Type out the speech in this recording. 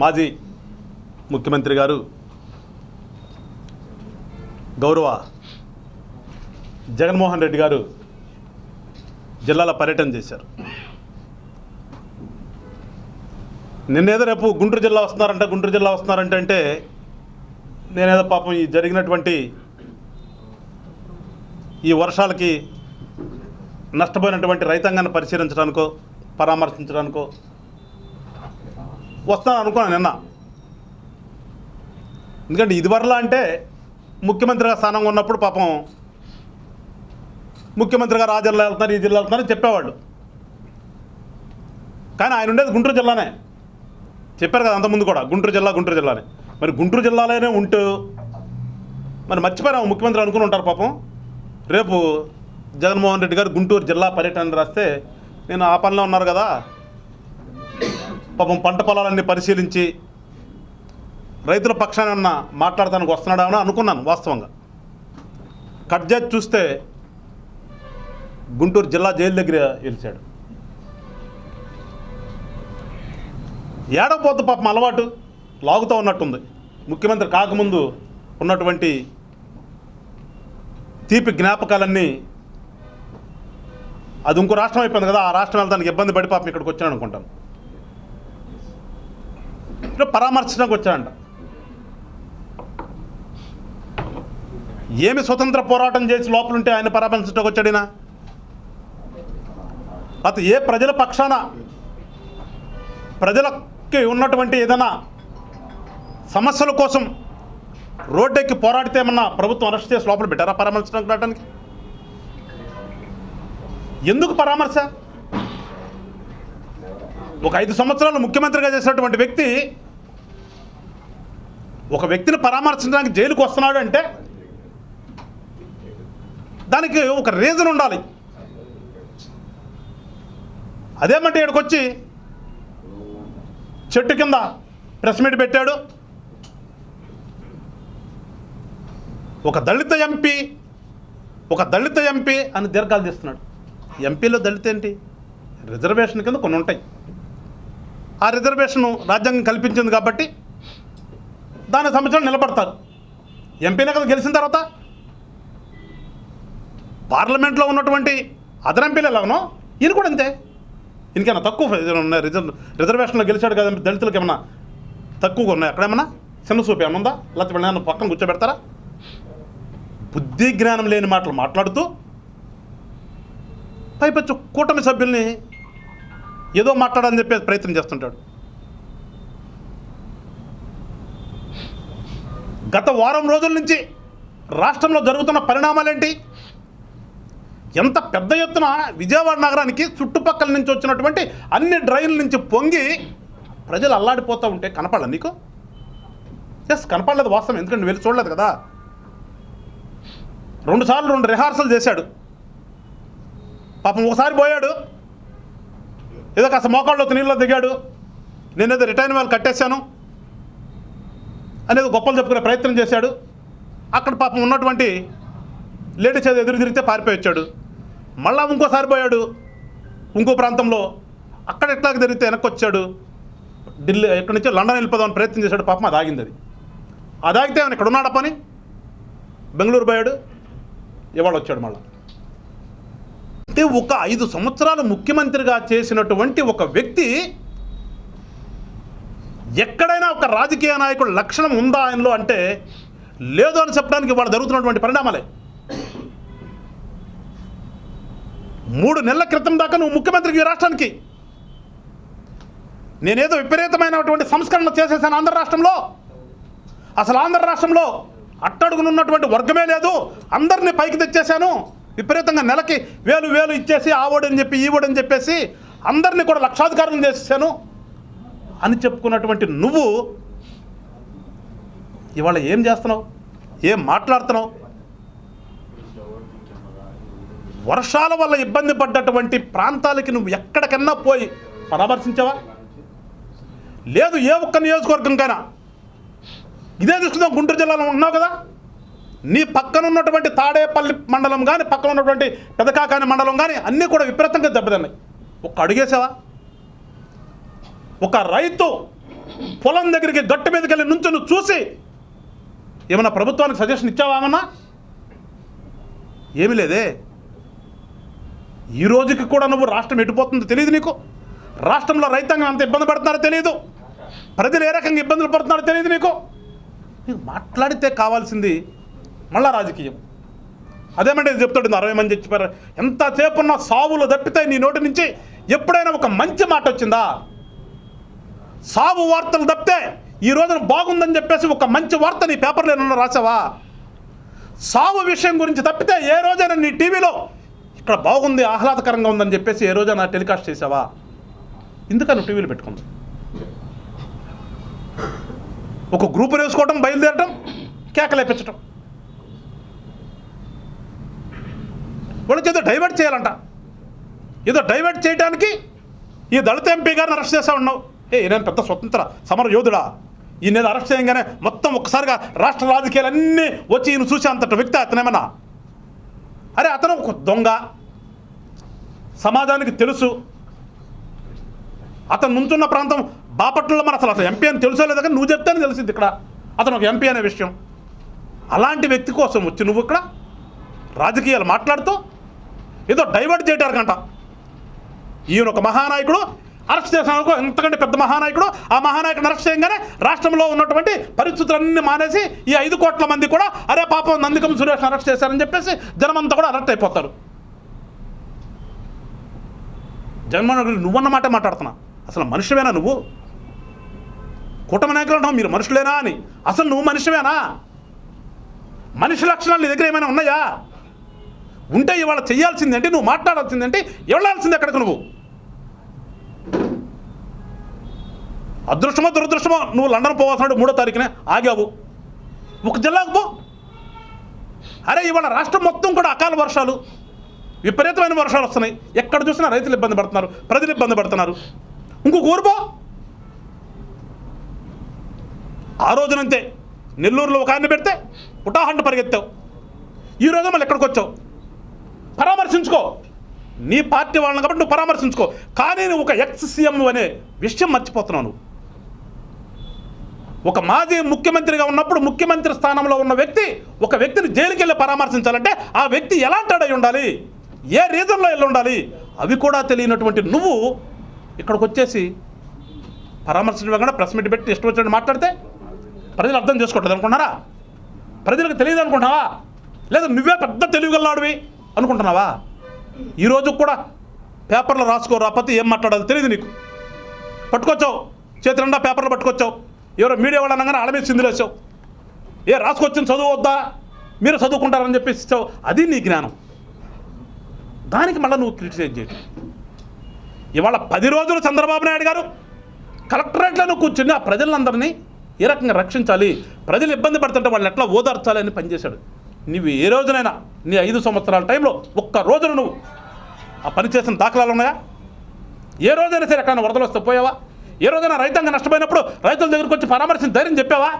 మాజీ ముఖ్యమంత్రి గారు గౌరవ జగన్మోహన్ రెడ్డి గారు జిల్లాల పర్యటన చేశారు. నిన్నేదో రేపు గుంటూరు జిల్లా వస్తున్నారంట గుంటూరు జిల్లా వస్తున్నారంటే అంటే నేనేదో పాపం ఈ జరిగినటువంటి ఈ వర్షాలకి నష్టపోయినటువంటి రైతాంగాన్ని పరిశీలించడానికో పరామర్శించడానికో వస్తాను అనుకున్నాను నిన్న. ఎందుకంటే ఇదివరలా అంటే ముఖ్యమంత్రిగా స్థానంగా ఉన్నప్పుడు పాపం ముఖ్యమంత్రిగా ఆ జిల్లా వెళ్తున్నారు ఈ జిల్లా వెళ్తున్నారు చెప్పేవాళ్ళు. కానీ ఆయన ఉండేది గుంటూరు జిల్లానే. చెప్పారు కదా అంతకుముందు కూడా గుంటూరు జిల్లా గుంటూరు జిల్లానే. మరి గుంటూరు జిల్లాలోనే ఉంటూ మరి మర్చిపోయాము ముఖ్యమంత్రి అనుకుని ఉంటారు పాపం? రేపు జగన్మోహన్ రెడ్డి గారు గుంటూరు జిల్లా పర్యటన రాస్తే నేను ఆ పనిలో ఉన్నారు కదా. పాపం పంట పొలాలన్నీ పరిశీలించి రైతుల పక్షాన ఉన్న మాట్లాడటానికి వస్తున్నాడా అనుకున్నాను వాస్తవంగా. కట్ చేసి చూస్తే గుంటూరు జిల్లా జైలు దగ్గర వెలిచాడు. ఏడకపోతే పాపం అలవాటు లాగుతూ ఉన్నట్టుంది. ముఖ్యమంత్రి కాకముందు ఉన్నటువంటి తీపి జ్ఞాపకాలన్నీ అది ఇంకో రాష్ట్రం అయిపోయింది కదా ఆ రాష్ట్రం వెళ్తానికి ఇబ్బంది పడి పాపం ఇక్కడికి వచ్చాను అనుకుంటాను. ఇక్కడ పరామర్శించడానికి వచ్చాడంట. ఏమి స్వతంత్ర పోరాటం చేసి లోపలుంటే ఆయన పరామర్శించడానికి వచ్చాడినా అతను ఏ ప్రజల పక్షాన ప్రజలకి ఉన్నటువంటి ఏదైనా సమస్యల కోసం రోడ్డెక్కి పోరాడితే ఏమన్నా ప్రభుత్వం అరెస్ట్ చేసి లోపల పెట్టారా పరామర్శించడానికి రావడానికి? ఎందుకు పరామర్శ? ఒక ఐదు సంవత్సరాలు ముఖ్యమంత్రిగా చేసినటువంటి వ్యక్తి ఒక వ్యక్తిని పరామర్శించడానికి జైలుకు వస్తున్నాడు అంటే దానికి ఒక రీజన్ ఉండాలి. అదేమంటే ఇక్కడికి వచ్చి చెట్టు కింద ప్రెస్ మీట్ పెట్టాడు. ఒక దళిత ఎంపీ ఒక దళిత ఎంపీ అని దీర్ఘాలు తీస్తున్నాడు. ఎంపీలో దళిత ఏంటి? రిజర్వేషన్ కింద కొన్ని ఉంటాయి. ఆ రిజర్వేషన్ రాజ్యాంగం కల్పించింది కాబట్టి దాని సంవత్సరం నిలబడతారు. ఎంపీనే కదా గెలిచిన తర్వాత పార్లమెంట్లో ఉన్నటువంటి అదర్ ఎంపీలు ఎలాగనో ఈయన కూడా అంతే. ఇంకేమైనా తక్కువ రిజర్వ్ రిజర్వేషన్లో గెలిచాడు కదా దళితులకు ఏమన్నా తక్కువగా ఉన్నాయి? అక్కడేమన్నా చిన్న చూపు ఏమన్నా ఉందా? లేకపోతే వీళ్ళని పక్కన కూర్చోబెడతారా? బుద్ధి జ్ఞానం లేని మాటలు మాట్లాడుతూ పైపచ్చు కూటమి సభ్యుల్ని ఏదో మాట్లాడాలని చెప్పే ప్రయత్నం చేస్తుంటాడు. గత వారం రోజుల నుంచి రాష్ట్రంలో జరుగుతున్న పరిణామాలేంటి? ఎంత పెద్ద ఎత్తున విజయవాడ నగరానికి చుట్టుపక్కల నుంచి వచ్చినటువంటి అన్ని డ్రైన్ల నుంచి పొంగి ప్రజలు అల్లాడిపోతూ ఉంటే కనపడలే నీకు? ఎస్ కనపడలేదు వాస్తవం ఎందుకంటే వెళ్ళి చూడలేదు కదా. రెండుసార్లు రెండు రిహార్సల్ చేశాడు. పాపం ఒకసారి పోయాడు. ఏదో కాస్త మోకాళ్ళలో నీళ్ళలో దిగాడు. నేనేదో రిటైర్మెంట్ కట్టేశాను. అనేది గొప్పలు చెప్పుకునే ప్రయత్నం చేశాడు. అక్కడ పాపం ఉన్నటువంటి లేడీస్ అది ఎదురు తిరిగితే పారిపోయి వచ్చాడు. మళ్ళా ఇంకోసారి పోయాడు. ఇంకో ప్రాంతంలో అక్కడ ఎట్లా తిరిగితే వెనక్కి వచ్చాడు. ఢిల్లీ ఎక్కడి నుంచో లండన్ వెళ్ళిపోదామని ప్రయత్నం చేశాడు. పాపం అది ఆగింది అది. అది ఆగితే ఆయన ఇక్కడ ఉన్నాడా పని? బెంగళూరు పోయాడు. ఇవాళ వచ్చాడు మళ్ళా. అంటే ఒక ఐదు సంవత్సరాలు ముఖ్యమంత్రిగా చేసినటువంటి ఒక వ్యక్తి ఎక్కడైనా ఒక రాజకీయ నాయకుడు లక్షణం ఉందా ఆయనలో అంటే లేదు అని చెప్పడానికి వాళ్ళు జరుగుతున్నటువంటి పరిణామాలే. మూడు నెలల క్రితం దాకా నువ్వు ముఖ్యమంత్రికి రాష్ట్రానికి. నేనేదో విపరీతమైనటువంటి సంస్కరణ చేసేసాను ఆంధ్ర రాష్ట్రంలో. అసలు ఆంధ్ర రాష్ట్రంలో అట్టడుగునున్నటువంటి వర్గమే లేదు. అందరినీ పైకి తెచ్చేశాను. విపరీతంగా నెలకి వేలు వేలు ఇచ్చేసి ఆవోడని చెప్పి ఈవోడని చెప్పేసి అందరినీ కూడా లక్షాధికారులను చేసేసాను అని చెప్పుకున్నటువంటి నువ్వు ఇవాళ ఏం చేస్తున్నావు? ఏం మాట్లాడుతున్నావు? వర్షాల వల్ల ఇబ్బంది పడ్డటువంటి ప్రాంతాలకి నువ్వు ఎక్కడికన్నా పోయి పరామర్శించావా? లేదు ఏ ఒక్క నియోజకవర్గంకైనా. ఇదే చూసుకుందాం గుంటూరు జిల్లాలో ఉన్నావు కదా? నీ పక్కన ఉన్నటువంటి తాడేపల్లి మండలం కానీ పక్కన ఉన్నటువంటి పెదకాకాని మండలం కానీ అన్నీ కూడా విపరీతంగా దెబ్బతిన్నాయి. ఒక్క అడిగేసావా? ఒక రైతు పొలం దగ్గరికి గట్టు మీదకి వెళ్ళి నుంచి నువ్వు చూసి ఏమన్నా ప్రభుత్వానికి సజెషన్ ఇచ్చావా ఏమి లేదే. ఈ రోజుకి కూడా నువ్వు రాష్ట్రం ఎటుపోతుందో తెలియదు నీకు? రాష్ట్రంలో రైతాంగం అంత ఇబ్బంది పడుతున్నారో తెలియదు ప్రజలు ఏ రకంగా ఇబ్బందులు పడుతున్నారో తెలియదు నీకు? నీకు మాట్లాడితే కావాల్సింది మళ్ళా రాజకీయం. అదేమంటే చెప్తాడు అరవై మంది చచ్చిపోయారు. ఎంతసేపు ఉన్న సావులు తప్పితే నీ నోటి నుంచి ఎప్పుడైనా ఒక మంచి మాట వచ్చిందా? సాగు వార్తలు తప్పితే ఈ రోజున బాగుందని చెప్పేసి ఒక మంచి వార్త నీ పేపర్లో ఏమన్నా రాసావా? సావు విషయం గురించి తప్పితే ఏ రోజైనా నీ టీవీలో ఇక్కడ బాగుంది ఆహ్లాదకరంగా ఉందని చెప్పేసి ఏ రోజైనా టెలికాస్ట్ చేసావా? ఎందుకని నువ్వు టీవీలో పెట్టుకుంది ఒక గ్రూప్ వేసుకోవడం బయలుదేరటం కేకలేపించటం వాళ్ళకి ఏదో డైవర్ట్ చేయాలంట. ఏదో డైవర్ట్ చేయడానికి ఈ దళిత ఎంపీ గారిని అరెస్ట్ చేస్తా ఉన్నావు. ఏ ఈయన పెద్ద స్వతంత్ర సమర యోధుడా? ఈయన అరెస్ట్ చేయగానే మొత్తం ఒక్కసారిగా రాష్ట్ర రాజకీయాలన్నీ వచ్చి ఈయన చూసే అంతటి వ్యక్తి అతనేమన్నా? అరే అతను ఒక దొంగ. సమాజానికి తెలుసు. అతను నుంచున్న ప్రాంతం బాపట్లలో మన అసలు అసలు ఎంపీ అని తెలుసో లేదా నువ్వు చెప్తేనే తెలిసింది ఇక్కడ. అతను ఒక ఎంపీ అనే విషయం. అలాంటి వ్యక్తి కోసం వచ్చి నువ్వు ఇక్కడ రాజకీయాలు మాట్లాడుతూ ఏదో డైవర్ట్ చేయడానికంట ఈయన ఒక మహానాయకుడు అరెస్ట్ చేసినందుకు ఎంతకంటే పెద్ద మహానాయకుడు. ఆ మహానాయకుడు అరెస్ట్ చేయగానే రాష్ట్రంలో ఉన్నటువంటి పరిస్థితులన్నీ మానేసి ఈ ఐదు కోట్ల మంది కూడా అరే పాపం నందికం సురేష్ అరెస్ట్ చేశారని చెప్పేసి జనమంతా కూడా అలర్ట్ అయిపోతారు. జగన్మోహన్ రెడ్డి నువ్వన్న మాట మాట్లాడుతున్నా. అసలు మనుషువేనా నువ్వు? కూటమి నాయకులు అంటావు మీరు మనుషులేనా అని. అసలు నువ్వు మనిషివేనా? మనిషి లక్షణాలు నీ దగ్గర ఏమైనా ఉన్నాయా? ఉంటే ఇవాళ చేయాల్సిందంటే నువ్వు మాట్లాడాల్సిందంటే వెళ్ళాల్సింది ఎక్కడికి నువ్వు? అదృష్టమో దురదృష్టమో నువ్వు లండన్ పోవాల్సినట్టు మూడో తారీఖునే ఆగావు. ఒక జిల్లాకు పో. అరే ఇవాళ రాష్ట్రం మొత్తం కూడా అకాల వర్షాలు. విపరీతమైన వర్షాలు వస్తున్నాయి. ఎక్కడ చూసినా రైతులు ఇబ్బంది పడుతున్నారు ప్రజలు ఇబ్బంది పడుతున్నారు. ఇంకొక ఊరుపో ఆ రోజునంతే నెల్లూరులో ఒక ఆయన పెడితే ఉటాహండ పరిగెత్తావు. ఈ రోజు మళ్ళీ ఎక్కడికి వచ్చావు? పరామర్శించుకో. నీ పార్టీ వాళ్ళని కాబట్టి నువ్వు పరామర్శించుకో. కానీ నువ్వు ఒక ఎక్స్ సీఎం అనే విషయం మర్చిపోతున్నావు నువ్వు. ఒక మాజీ ముఖ్యమంత్రిగా ఉన్నప్పుడు ముఖ్యమంత్రి స్థానంలో ఉన్న వ్యక్తి ఒక వ్యక్తిని జైలుకి వెళ్ళి పరామర్శించాలంటే ఆ వ్యక్తి ఎలాంటాడై ఉండాలి? ఏ రీజన్లో వెళ్ళి ఉండాలి? అవి కూడా తెలియనటువంటి నువ్వు ఇక్కడికి వచ్చేసి పరామర్శించకుండా ప్రెస్ మీట్ పెట్టి ఇష్టం వచ్చినట్టు మాట్లాడితే ప్రజలు అర్థం చేసుకోవట్లేదు అనుకున్నారా ప్రజలకు తెలియదు అనుకుంటున్నావా? లేదా నువ్వే పెద్ద తెలివిగల్లాడివి అనుకుంటున్నావా? ఈరోజు కూడా పేపర్లో రాసుకో రాకపోతే ఏం మాట్లాడాలి తెలియదు నీకు. పట్టుకొచ్చావు. చేతి నిండా పేపర్లు పట్టుకొచ్చావు. ఎవరో మీడియా వాళ్ళు అనగానే ఆడ మీద ఏ రాసుకొచ్చిన చదువు వద్దా? మీరు చదువుకుంటారని చెప్పేసి ఇచ్చావు. అది నీ జ్ఞానం. దానికి మళ్ళీ నువ్వు క్రిటిసైజ్ చేయడం ఇవాళ పది రోజులు చంద్రబాబు నాయుడు గారు కలెక్టరేట్లను కూర్చుని ఆ ప్రజలందరినీ ఏ రకంగా రక్షించాలి? ప్రజలు ఇబ్బంది పడుతుంటే వాళ్ళని ఎట్లా ఓదార్చాలి అని పనిచేశాడు. నువ్వు ఏ రోజునైనా నీ ఐదు సంవత్సరాల టైంలో ఒక్క రోజున నువ్వు ఆ పని చేసిన దాఖలాలు ఉన్నాయా? ఏ రోజైనా సరే ఎక్కడైనా వరదలు వస్తే పోయావా? ఏ రోజైనా రైతాంగం నష్టపోయినప్పుడు రైతుల దగ్గరికి వచ్చి పరామర్శించి ధైర్యం చెప్పావా?